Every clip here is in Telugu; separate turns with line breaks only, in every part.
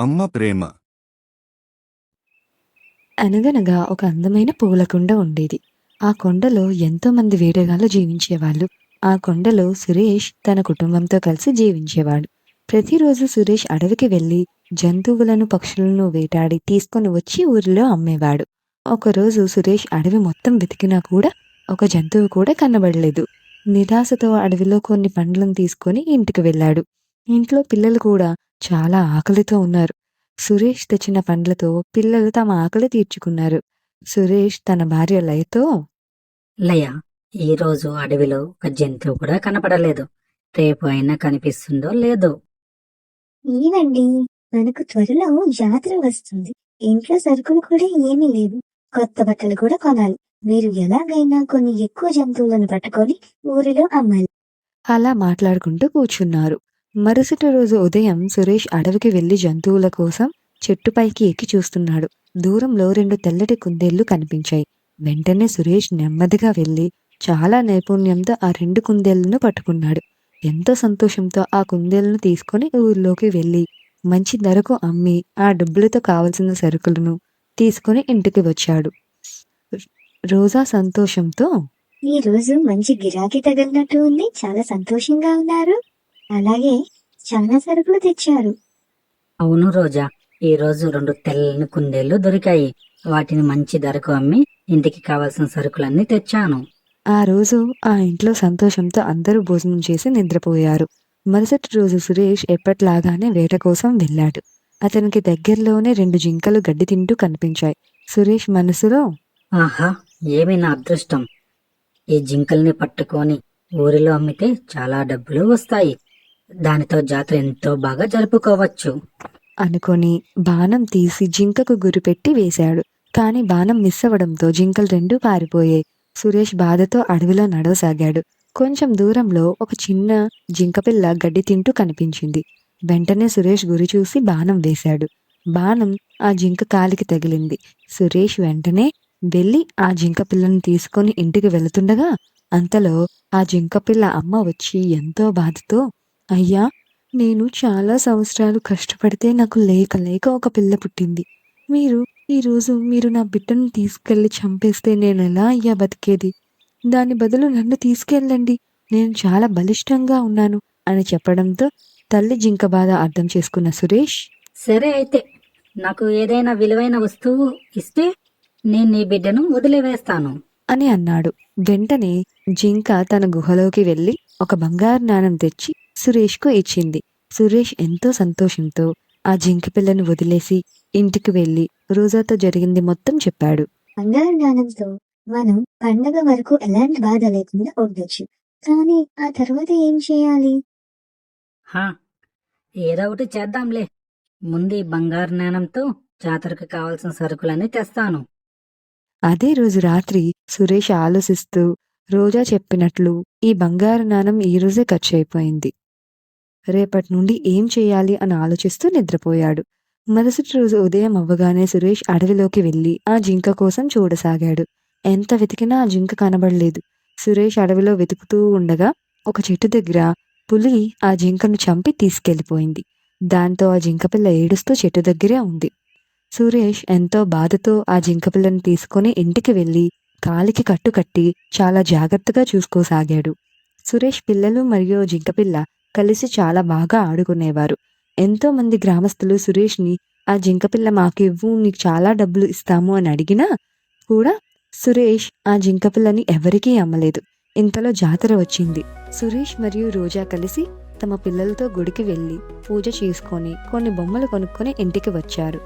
అమ్మ ప్రేమ.
అనగనగా ఒక అందమైన పూల కుండ ఉండేది. ఆ కొండలో ఎంతో మంది వేటగాళ్ళు జీవించేవాళ్ళు. ఆ కొండలో సురేష్ తన కుటుంబంతో కలిసి జీవించేవాడు. ప్రతిరోజు సురేష్ అడవికి వెళ్ళి జంతువులను పక్షులను వేటాడి తీసుకొని వచ్చి ఊరిలో అమ్మేవాడు. ఒకరోజు సురేష్ అడవి మొత్తం వెతికినా కూడా ఒక జంతువు కూడా కనబడలేదు. నిరాశతో అడవిలో కొన్ని పండ్లను తీసుకొని ఇంటికి వెళ్ళాడు. ఇంట్లో పిల్లలు కూడా చాలా ఆకలితో ఉన్నారు. సురేష్ తెచ్చిన పండ్లతో పిల్లలు తమ ఆకలి తీర్చుకున్నారు. సురేష్ తన భార్య లయతో
లయ ఈ రోజు అడవిలో ఒక జంతువు కూడా కనపడలేదు. రేపు అయినా కనిపిస్తుందో లేదో?
ఏనండి మనకు త్వరలో జాతర వస్తుంది. ఇంట్లో సరుకులు కూడా ఏమీ లేవు. కొత్త బట్టలు కూడా కొనాలి. మీరు ఎలాగైనా కొన్ని ఎక్కువ జంతువులను పట్టుకొని ఊరిలో అమ్మాలి.
అలా మాట్లాడుకుంటూ కూర్చున్నారు. మరుసటి రోజు ఉదయం సురేష్ అడవికి వెళ్ళి జంతువుల కోసం చెట్టుపైకి ఎక్కి చూస్తున్నాడు. దూరంలో రెండు తెల్లటి కుందేళ్ళు కనిపించాయి. వెంటనే సురేష్ నెమ్మదిగా వెళ్ళి చాలా నైపుణ్యంతో ఆ రెండు కుందేళ్ళను పట్టుకున్నాడు. ఎంతో సంతోషంతో ఆ కుందేళ్ళను తీసుకొని ఊర్లోకి వెళ్ళి మంచి ధరకు అమ్మి ఆ డబ్బులతో కావలసిన సరుకులను తీసుకొని ఇంటికి వచ్చాడు. రోజా సంతోషంతో
ఈ రోజు మంచి గిరాకీ తగిలినట్టు ఉంది. చాలా సంతోషంగా ఉన్నారు. అలాగే చాలా సరుకులు తెచ్చారు.
అవును రోజా ఈ రోజు రెండు తెల్లని కుందేళ్ళు దొరికాయి. వాటిని మంచి ధరకు అమ్మి ఇంటికి కావాల్సిన సరుకులన్నీ తెచ్చాను.
ఆ రోజు ఆ ఇంట్లో సంతోషంతో అందరూ భోజనం చేసి నిద్రపోయారు. మరుసటి రోజు సురేష్ ఎప్పట్లాగానే వేట కోసం వెళ్ళాడు. అతనికి దగ్గరలోనే రెండు జింకలు గడ్డి తింటూ కనిపించాయి. సురేష్ మనసులో
ఆహా ఏమి నా అదృష్టం? ఈ జింకల్ని పట్టుకొని ఊరిలో అమ్మితే చాలా డబ్బులు వస్తాయి. దానితో జాతర ఎంతో బాగా జరుపుకోవచ్చు.
అనుకొని బాణం తీసి జింకకు గురిపెట్టి వేశాడు. కాని బాణం మిస్ అవ్వడంతో జింకలు రెండూ పారిపోయాయి. సురేష్ బాధతో అడవిలో నడవసాగాడు. కొంచెం దూరంలో ఒక చిన్న జింకపిల్ల గడ్డి తింటూ కనిపించింది. వెంటనే సురేష్ గురి చూసి బాణం వేశాడు. బాణం ఆ జింక కాలికి తగిలింది. సురేష్ వెంటనే వెళ్ళి ఆ జింక పిల్లను తీసుకొని ఇంటికి వెళుతుండగా అంతలో ఆ జింక పిల్ల అమ్మ వచ్చి ఎంతో బాధతో అయ్యా నేను చాలా సంవత్సరాలు కష్టపడితే నాకు లేక లేక ఒక పిల్ల పుట్టింది. మీరు ఈరోజు మీరు నా బిడ్డను తీసుకెళ్ళి చంపేస్తే నేను ఎలా అయ్యా బతికేది? దాని బదులు నన్ను తీసుకెళ్ళండి. నేను చాలా బలిష్టంగా ఉన్నాను అని చెప్పడంతో తల్లి జింక బాధ అర్థం చేసుకున్న సురేష్
సరే అయితే నాకు ఏదైనా విలువైన వస్తువు ఇస్తే నేను నీ బిడ్డను వదిలివేస్తాను.
అని అన్నాడు. వెంటనే జింక తన గుహలోకి వెళ్ళి ఒక బంగారు నాణం తెచ్చి సురేష్కు ఇచ్చింది. సురేష్ ఎంతో సంతోషంతో ఆ జింక పిల్లను వదిలేసి ఇంటికి వెళ్ళి రోజాతో జరిగింది మొత్తం చెప్పాడు.
బంగారు నాణంతో మనం పండగ వరకు ఎలాంటి బాధ లేకుండా ఉండొచ్చు. కానీ ఆ తర్వాత ఏం చేయాలి?
హా ఏదో ఒకటి చేద్దాంలే. ముందు ఈ బంగారు నాణంతో జాతరకు కావాల్సిన సరుకులన్నీ తెస్తాను.
అదే రోజు రాత్రి సురేష్ ఆలోచిస్తూ రోజా చెప్పినట్లు ఈ బంగారు నాణం ఈ రోజే ఖర్చు అయిపోయింది. రేపటి నుండి ఏం చేయాలి అని ఆలోచిస్తూ నిద్రపోయాడు. మరుసటి రోజు ఉదయం అవ్వగానే సురేష్ అడవిలోకి వెళ్ళి ఆ జింక కోసం చూడసాగాడు. ఎంత వెతికినా ఆ జింక కనబడలేదు. సురేష్ అడవిలో వెతుకుతూ ఉండగా ఒక చెట్టు దగ్గర పులి ఆ జింకను చంపి తీసుకెళ్ళిపోయింది దాంతో ఆ జింకపిల్ల ఏడుస్తూ చెట్టు దగ్గరే ఉంది. సురేష్ ఎంతో బాధతో ఆ జింకపిల్లను తీసుకొని ఇంటికి వెళ్ళి కాలికి కట్టు కట్టి చాలా జాగ్రత్తగా చూసుకోసాగాడు. సురేష్ పిల్లలు మరియు జింకపిల్ల కలిసి చాలా బాగా ఆడుకునేవారు. ఎంతో మంది గ్రామస్తులు సురేష్ని ఆ జింకపిల్ల మాకు ఇవ్వు నీకు చాలా డబ్బులు ఇస్తాము అని అడిగినా కూడా సురేష్ ఆ జింకపిల్లని ఎవరికీ అమ్మలేదు. ఇంతలో జాతర వచ్చింది. సురేష్ మరియు రోజా కలిసి తమ పిల్లలతో గుడికి వెళ్ళి పూజ చేసుకొని కొన్ని బొమ్మలు కొనుక్కొని ఇంటికి వచ్చారు.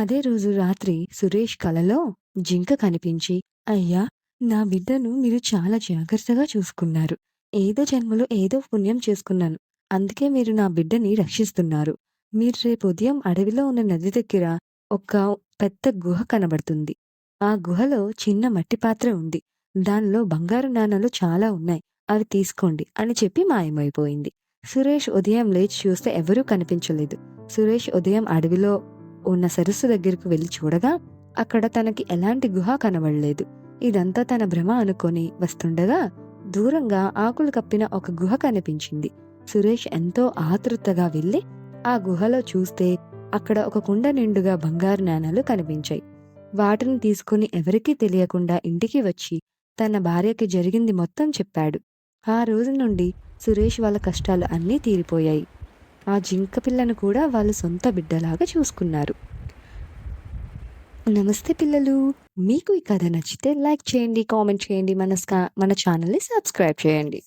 అదే రోజు రాత్రి సురేష్ కలలో జింక కనిపించి అయ్యా నా బిడ్డను మీరు చాలా జాగ్రత్తగా చూసుకున్నారు. ఏదో జన్మలో ఏదో పుణ్యం చేసుకున్నాను. అందుకే మీరు నా బిడ్డని రక్షిస్తున్నారు. మీరు రేపు ఉదయం అడవిలో ఉన్న నది దగ్గర ఒక పెద్ద గుహ కనబడుతుంది. ఆ గుహలో చిన్న మట్టి పాత్ర ఉంది. దానిలో బంగారు నాణాలు చాలా ఉన్నాయి. అవి తీసుకోండి అని చెప్పి మాయమైపోయింది. సురేష్ ఉదయం లేచి చూస్తే ఎవరూ కనిపించలేదు. సురేష్ ఉదయం అడవిలో ఉన్న సరస్సు దగ్గరకు వెళ్ళి చూడగా అక్కడ తనకి ఎలాంటి గుహ కనబడలేదు. ఇదంతా తన భ్రమ అనుకొని వస్తుండగా దూరంగా ఆకులు కప్పిన ఒక గుహ కనిపించింది. సురేష్ ఎంతో ఆతృతగా వెళ్ళి ఆ గుహలో చూస్తే అక్కడ ఒక కుండ నిండుగా బంగారు నాణాలు కనిపించాయి. వాటిని తీసుకుని ఎవరికీ తెలియకుండా ఇంటికి వచ్చి తన భార్యకి జరిగింది మొత్తం చెప్పాడు. ఆ రోజు నుండి సురేష్ వాళ్ళ కష్టాలు అన్నీ తీరిపోయాయి. ఆ జింక పిల్లను కూడా వాళ్ళు సొంత బిడ్డలాగా చూసుకున్నారు. నమస్తే పిల్లలు! మీకు ఈ కథ నచ్చితే లైక్ చేయండి కామెంట్ చేయండి మన స్కా మన ఛానల్ని సబ్స్క్రైబ్ చేయండి.